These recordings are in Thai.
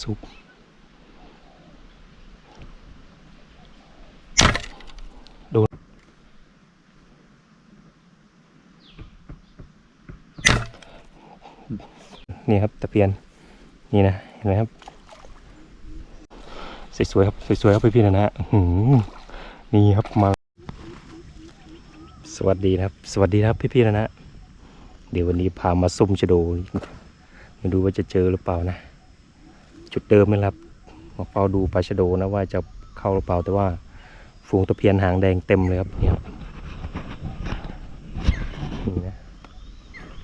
ซุปดนนี่ครับตะเพียนนี่นะเห็นไหมครับสวยๆครับสวยๆครับพี่ๆนะนะนี่ครับมา สวัสดีนะครับ สวัสดีนะครับพี่ๆนะนะเดี๋ยววันนี้พามาซุ่มชะโดไม่รู้ว่าจะเจอหรือเปล่านะ จุดเดิมนะครับมาเฝ้าดูปลาชะโดนะว่าจะเข้าหรือเปล่าแต่ว่าฝูงตะเพียนหางแดงเต็มเลยครับเนี่ยครับนี่นะ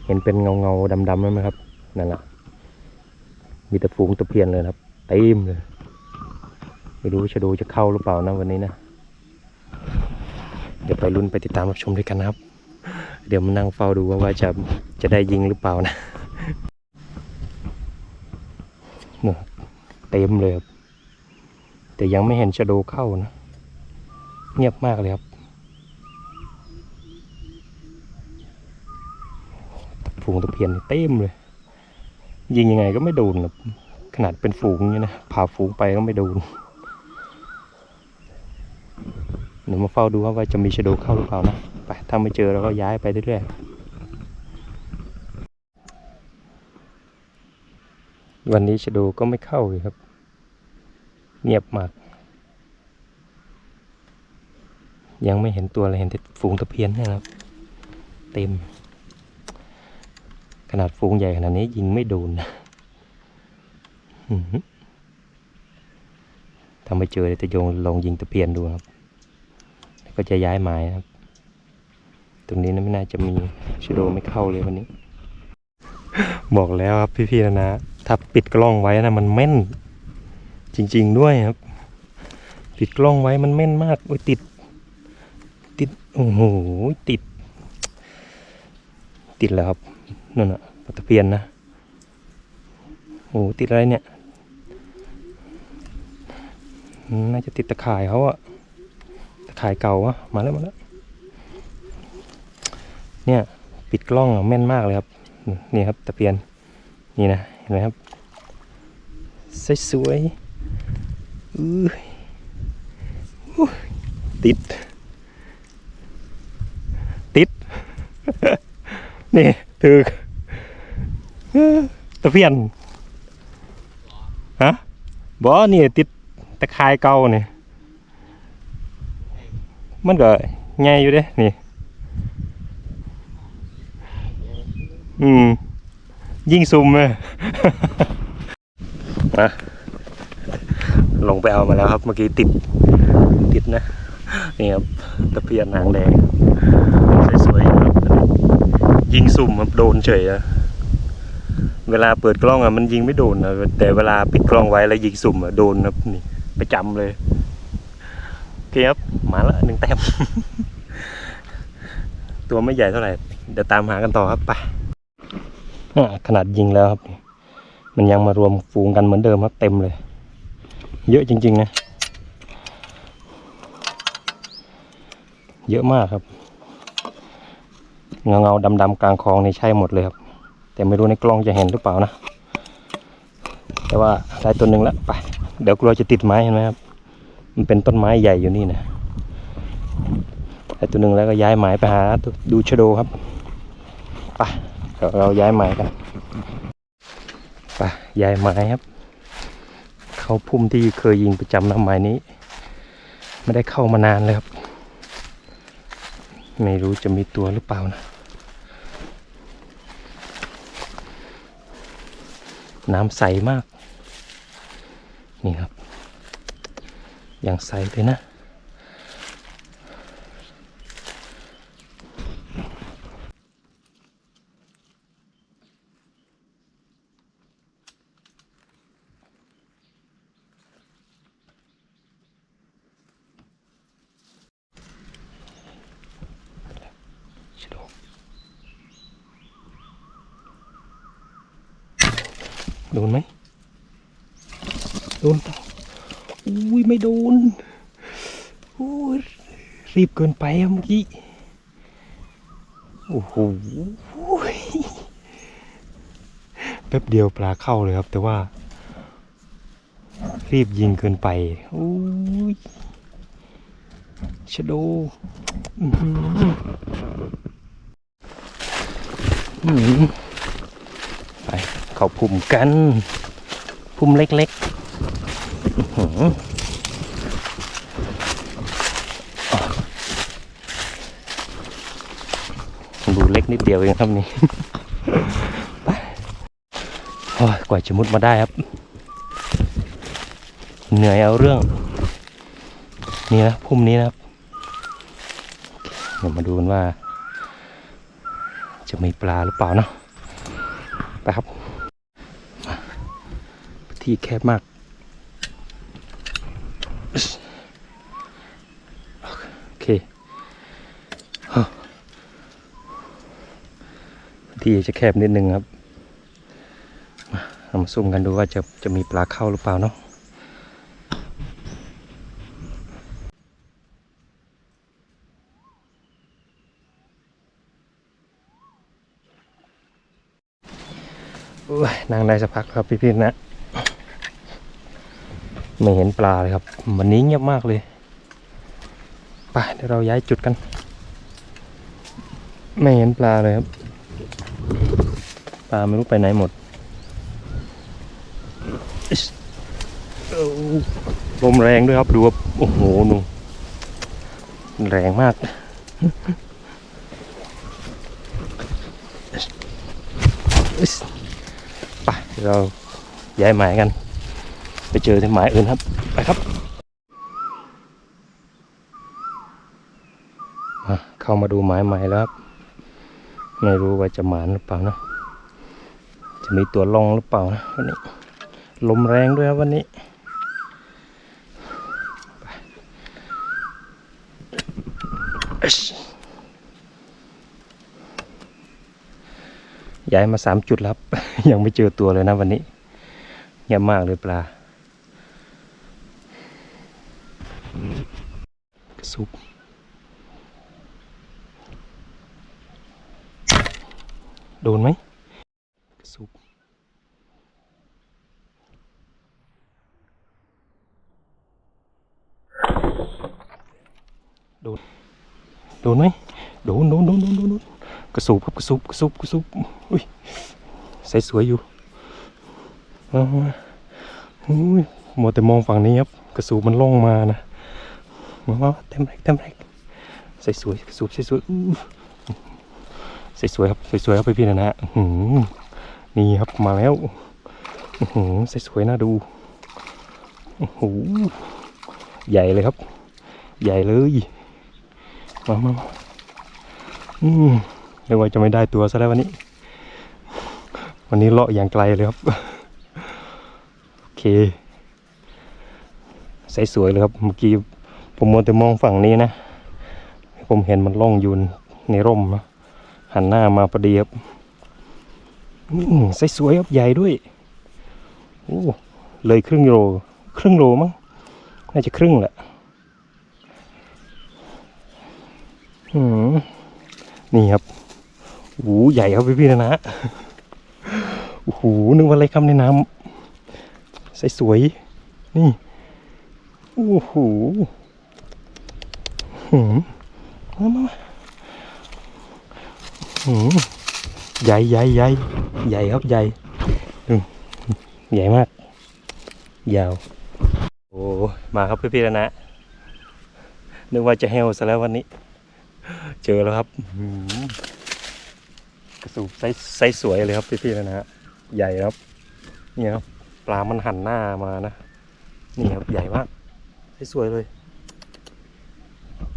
เห็นเป็นเงาเงาๆดำๆนั่ไหมครับนั่นแหละมีแต่ฝูงตะเพียนเลยครับเต็มเลยไม่รู้ชะโดจะเข้าหรือเปล่านะวันนี้นะเดี๋ยวไปลุ้นไปติดตามรับชมด้วยกันนะครับ เดี๋ยวมานั่งเฝ้าดูว่าว่าจะจะได้ยิงหรือเปล่านะ เต็มเลยครับแต่ยังไม่เห็นชะโดเข้านะ เงียบมากเลยครับฝูงตะเพียนเต็มเลย ยิงยังไงก็ไม่โดนครับขนาดเป็นฝูงอย่างนี้นะพาฝูงไปก็ไม่โดนเดี๋ยวมาเฝ้าดูว่าว่าจะมีชะโดเข้าหรือเปล่านะไปถ้าไม่เจอเราก็ย้ายไปเรื่อยๆ วันนี้ชะโดก็ไม่เข้าเลยครับ เงียบมาก ยังไม่เห็นตัวเลยเห็นแต่ฝูงตะเพียนนะครับ เต็ม ขนาดฝูงใหญ่ขนาดนี้ยิงไม่โดนนะอื้อหือถ้าไมเจอเดี๋ยจะโยงลองยิงตะเพียนดูครับ แล้วก็จะย้ายหมายครับ ตรงนี้นะไม่น่าจะมีชโดไม่เข้าเลยวันนี้ บอกแล้วครับพี่ๆนะนะ ถ้าปิดกล้องไว้นะมันแม่น จริง ๆด้วยครับ ปิดกล้องไว้มันแม่นมากโอ้ยติด ติดโอ้โหติด ติดแล้วครับนั่นน่ะปลาตะเพียนนะโอ้โติดอะไรเนี่ยน่าจะติดตะข่ายเขาอะตะข่ายเก่าอะมาแล้วมาแล้วเนี่ย ปิดกล้องอะแม่นมากเลยครับ นี่ครับตะเพียนนี่นะ ห็นไหมครับสวยๆติด ติด นี่ถือตะเพียนฮะบอนี่ติดตะข่ายเก่าเนี่ยมันก็ใหญ่อยู่เด้นี่ อืม ยิ่งซุ่มเลยมาลงไปเอามาแล้วครับ เมื่อกี้ติดติดนะ นี่ครับตะเพียนหางแดงสวยๆครับ ยิงซุ่มครับโดนเฉยอะเวลาเปิดกล้องอะมันยิงไม่โดนนะแต่เวลาปิดกล้องไว้แล้วยิงสุ่มอะโดนครับนี่ประจำเลยโอเคครับมาละหนึ่งแต้มตัวไม่ใหญ่เท่าไหร่เดี๋ยวตามหากันต่อครับไป ขนาดยิงแล้วครับ มันยังมารวมฝูงกันเหมือนเดิมครับเต็มเลย เยอะจริง ๆ นะ เยอะมากครับ เงาเงาดำๆกลางคลองนี่ใช่หมดเลยครับ แต่ไม่รู้ในกล้องจะเห็นหรือเปล่านะ แต่ว่าได้ตัวหนึ่งแล้วไป เดี๋ยวกลัวจะติดไม้เห็นไหมครับ มันเป็นต้นไม้ใหญ่อยู่นี่นะไอ้ตัวหนึ่งแล้วก็ย้ายหมายไปหาดูชโดครับ ไป เดี๋ยวเราย้ายหมายกันไปย้ายหมายครับ เขาพุ่มที่เคยยิงประจำนะหมายนี้ ไม่ได้เข้ามานานเลยครับ ไม่รู้จะมีตัวหรือเปล่านะน้ำใสมาก นี่ครับ อย่างใสเลยนะ โดนไหมโดนเปล่าอุ้ยไม่โดนอุ้ยรีบเกินไปเมื่อกี้โอ้โหยแป๊บเดียวปลาเข้าเลยครับ แต่ว่า รีบยิงเกินไปอุ้ยชะโดอื้อหืออื้อหือไป เข้าพุ่มกัน พุ่มเล็กๆอื้อหืออะดูเล็กนิดเดียวเองครับนี่โอ้ยกว่าจะมุดมาได้ครับ เหนื่อยเอาเรื่อง นี่นะพุ่มนี้นะครับเดี๋ยวมาดูกันว่า จะมีปลาหรือเปล่าเนาะไปครับ ที่แคบมาก โอเคที่จะแคบนิดนึงครับมาซุ่มกันดูว่าจะจะมีปลาเข้าหรือเปล่าเนาะโอ้ยนั่งได้สักพักครับพี่ๆนะ ไม่เห็นปลาเลยครับ วันนี้เงียบมากเลยไปเดี๋ยวเราย้ายจุดกัน ไม่เห็นปลาเลยครับ ปลาไม่รู้ไปไหนหมดลมแรงด้วยครับดูครับโอ้โหหนูแรงมากไปเดี๋ยวเราย้ายหมายกัน ไปเจอที่หมายอื่นครับ ไปครับมาเข้ามาดูหมายใหม่แล้วครับ ไม่รู้ว่าจะหมานหรือเปล่านะ จะมีตัวลองหรือเปล่านะวันนี้ ลมแรงด้วยครับวันนี้ไปอิ๊ชย้ายมาสามจุดแล้วครับยังไม่เจอตัวเลยนะวันนี้เงียบมากเลยปลากระซุบ โดนไหมกระซุบโดน โดนไหมโดนโดนโดนโดนโดนโดนกระสูบครับกระสูบกระสูบกระสูบอุ้ยใสสวยอยู่เอามาอุ้ยมัวแต่มองฝั่งนี้ครับกระสูบมันล่องมานะมามาเต็มแรกเต็มแรกใสสวยกระสูบใสสวยอู้ใสวยครับสวยครับพี่ๆนะนะอื้อหือนี่ครับมาแล้วสวยๆน่าดูโอ้โหใหญ่เลยครับ ใหญ่เลยมามามาอืมเรียกว่าจะไม่ได้ตัวซะแล้ววันนี้ วันนี้เลาะอย่างไกลเลยครับ โอเคใสสวยเลยครับ เมื่อกี้ผมมัวแต่มองฝั่งนี้นะ ผมเห็นมันล่องยูนในร่มนะ หันหน้ามาพอดีครับอืมใสวยครับใหญ่ด้วยโอ้เลยครึ่งโลครึ่งโลมั้งน่าจะครึ่งแหละอืมนี่ครับโอ้โหใหญ่ครับพี่พี่ๆนะนะโอ้โหนึกว่าอะไรครับในน้ำใสสวย นี่โอ้โหหืมมามา ใหญ่ใหญ่ใหญ่ใหญ่ครับใหญ่ใหญ่มาก ยาว โอ้มาครับพี่พี่ๆนะนะนึกว่าจะเฮลซะแล้ววันนี้ เจอแล้วครับกระสูบไซส์สวยเลยครับพี่ๆนะฮะใหญ่ครับนี่ครับปลามันหันหน้ามานะ นี่ครับใหญ่มากไซส์สวยเลย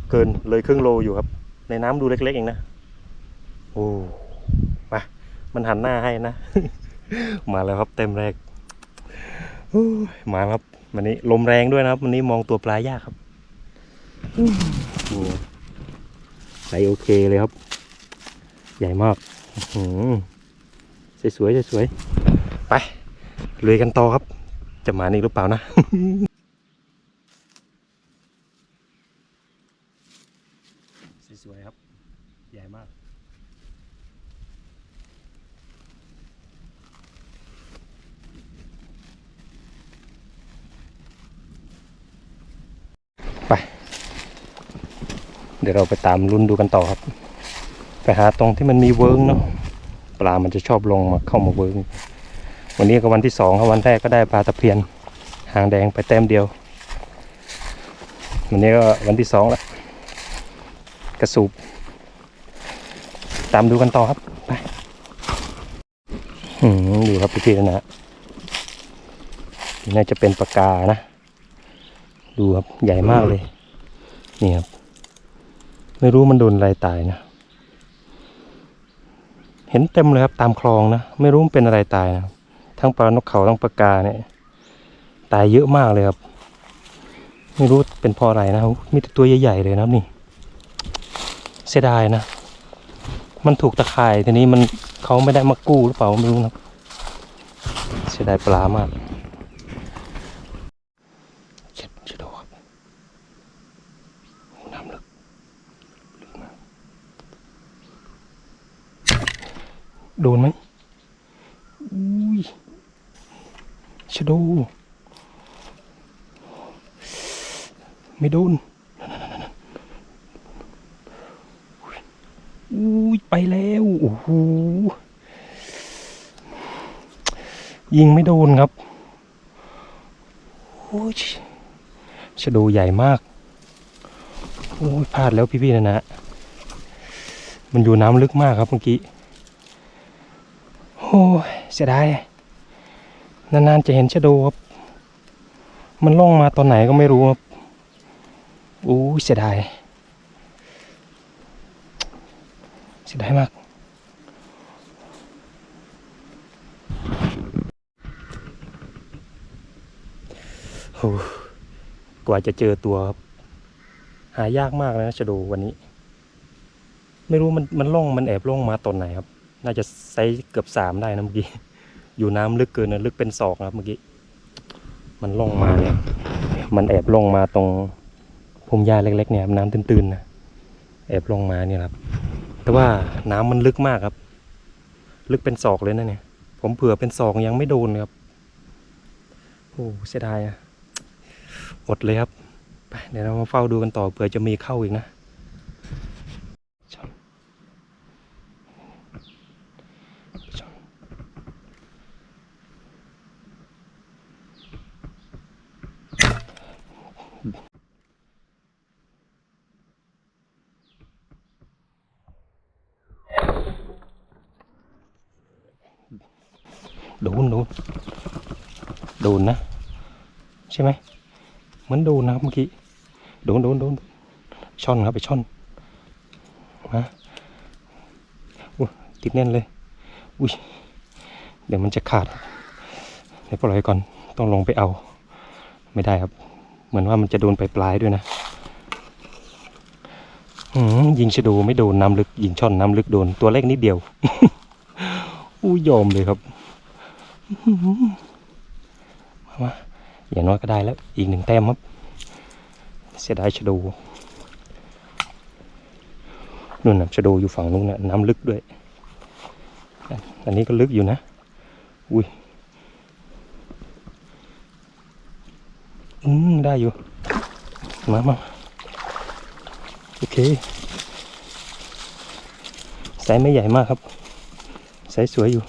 เกินเลยครึ่งโลอยู่ครับ ในน้ำดูเล็กๆเองนะ โอ้ไปมันหันหน้าให้นะ มาแล้วครับเต็มแรกมาครับวันนี้ลมแรงด้วยนะครับ วันนี้มองตัวปลายากครับอืมนี่โอเคเลยครับ ใหญ่มากสวยๆสวยๆไปลุยกันต่อครับ จะมานี่หรือเปล่านะ สวยๆครับ ใหญ่มาก เดี๋ยวเราไปตามลุ้นดูกันต่อครับ ไปหาตรงที่มันมีเวิร์กเนาะปลามันจะชอบลงมาเข้ามาเวิร์กวันนี้ก็วันที่สองครับวันแรกก็ได้ปลาตะเพียนหางแดงไปแต้มเดียว วันนี้ก็วันที่สองแล้วกระสูบตามดูกันต่อครับไปอืมดูครับพี่ๆนะฮะนี่น่าจะเป็นปากกานะ ดูครับใหญ่มากเลย นี่ครับ ไม่รู้มันโดนอะไรตายนะ เห็นเต็มเลยครับตามคลองนะ ไม่รู้มันเป็นอะไรตายนะทั้งปลานกเขาทั้งปลากาเนี่ย ตายเยอะมากเลยครับ ไม่รู้เป็นเพราะอะไรนะครับมีแต่ตัวใหญ่ๆเลยนะนี่ เสียดายนะ มันถูกตะข่ายทีนี้มันเขาไม่ได้มากู้หรือเปล่าไม่รู้นะเสียดายปลามากเช็ดเช็ดดูครับโอ้น้ำลึกลึกมาก โดนไหมอุ้ยชะโด ไม่โดนอุ้ยไปแล้วโอ้โหยิงไม่โดนครับโอ้ยชะโดใหญ่มากโอ้ยพลาดแล้วพี่ๆนะนะ มันอยู่น้ำลึกมากครับเมื่อกี้ โอ้เสียดายนานๆจะเห็นชะโดครับ มันล่องมาตอนไหนก็ไม่รู้ครับโอ้เสียดายเสียดายมากโอ้กว่าจะเจอตัวครับ หายากมากเลยนะชะโดวันนี้ ไม่รู้มันมันล่องมันแอบล่องมาตอนไหนครับ น่าจะไซส์เกือบสามได้นะเมื่อกี้ อยู่น้ำลึกเกินนะลึกเป็นศอกนะครับเมื่อกี้ มันล่องมาเนี่ย มันแอบล่องมาตรงพุ่มหญ้าเล็กๆเนี่ยน้ำตื้นๆนะแอบล่องมาเนี่ยครับ แต่ว่าน้ำมันลึกมากครับ ลึกเป็นศอกเลยนะเนี่ย ผมเผื่อเป็นศอกยังไม่โดนครับโอ้เสียดายอะอดเลยครับไปเดี๋ยวเรามาเฝ้าดูกันต่อเผื่อจะมีเข้าอีกนะช่อนช่อนโดนโดน โดนนะ ใช่ไหมเหมือนโดนนะครับเมื่อกี้โดนโดนโดนช่อนครับไปช่อนมาอุ้ติดแน่นเลย อุ้ยเดี๋ยวมันจะขาดเดี๋ยวปล่อยก่อนต้องลงไปเอา ไม่ได้ครับ เหมือนว่ามันจะโดนไปปลายด้วยนะยิงชะดูไม่โดนน้ำลึก ยิงช่อนน้ำลึกโดนตัวเล็กนิดเดียวอู้ยอมเลยครับ มามาอย่างน้อยก็ได้แล้วอีกหนึ่งแต้มครับ เสียดายชะโดูนู่นนะชะโดูอยู่ฝั่งนู้นนะน้ำลึกด้วย อันนี้ก็ลึกอยู่นะ อุ้ยอืมได้อยู่ มามาโอเคไซส์ไม่ใหญ่มากครับไซส์สวยอยู่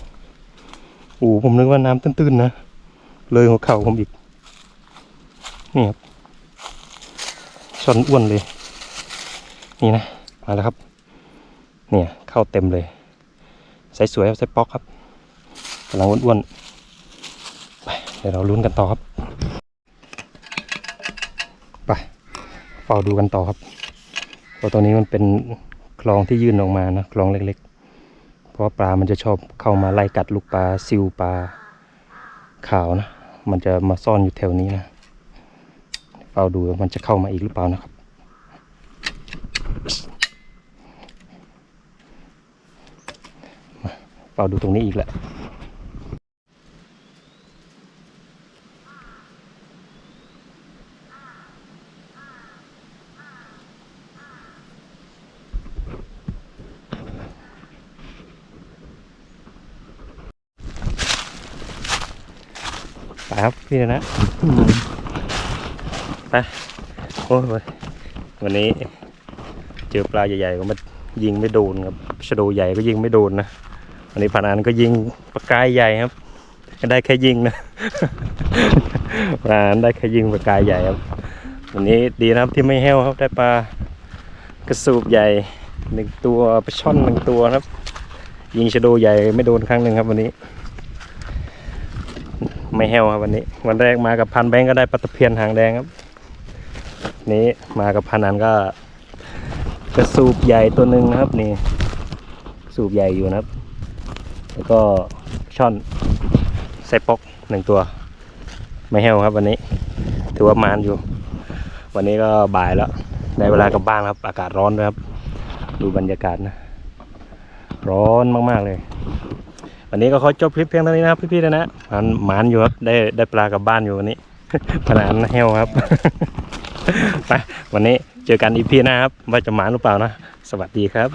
โอ้ผมนึกว่าน้ำตื้นๆนะ เลยหัวเข่าผมอีก นี่ครับช้อนอ้วนเลย นี่นะ มาแล้วครับ เนี่ยเข้าเต็มเลยใส่สวยครับใส่ป๊อกครับกำลังอ้วนๆไปเดี๋ยวเราลุ้นกันต่อครับ ไปเฝ้าดูกันต่อครับเพราะตรงนี้มันเป็นคลองที่ยื่นออกมานะคลองเล็กๆ เพราะปลามันจะชอบเข้ามาไล่กัดลูกปลาซิวปลาขาวนะ มันจะมาซ่อนอยู่แถวนี้นะเฝ้าดูมันจะเข้ามาอีกหรือเปล่านะครับมาเฝ้าดูตรงนี้อีกแหละ ไปครับพี่นะไปโอ้ยวันนี้เจอปลาใหญ่ๆก็มายิงไม่โดนครับชะโดใหญ่ก็ยิงไม่โดนนะวันนี้พานานก็ยิงปลากายใหญ่ครับได้แค่ยิงนะพานานได้แค่ยิงปลากายใหญ่ครับวันนี้ดีนะครับที่ไม่แห้วครับได้ปลากระสูบใหญ่หนึ่งตัวปลาช่อนหนึ่งตัวครับ ยิงชะโดใหญ่ไม่โดนครั้งหนึ่งครับวันนี้ ไม่แห้วครับวันนี้ วันแรกมากับพันแบงก์ก็ได้ปลาตะเพียนหางแดงครับ นี้มากับพันนันก็กระสูบใหญ่ตัวหนึ่งนะครับนี่ สูบใหญ่อยู่นะครับ แล้วก็ช่อนไซปอกหนึ่งตัว ไม่แห้วครับวันนี้ ถือว่ามานอยู่ วันนี้ก็บ่ายแล้ว ได้เวลากลับบ้านครับ อากาศร้อนด้วยครับ ดูบรรยากาศนะ ร้อนมากๆเลย วันนี้ก็ขอจบคลิปเพียงเท่านี้นะครับพี่ๆนะนะมันหมานอยู่ครับได้ได้ปลากลับบ้านอยู่วันนี้พนานเห้วครับ ไปวันนี้เจอกันอีพีหน้าครับว่าจะหมานหรือเปล่านะ สวัสดีครับ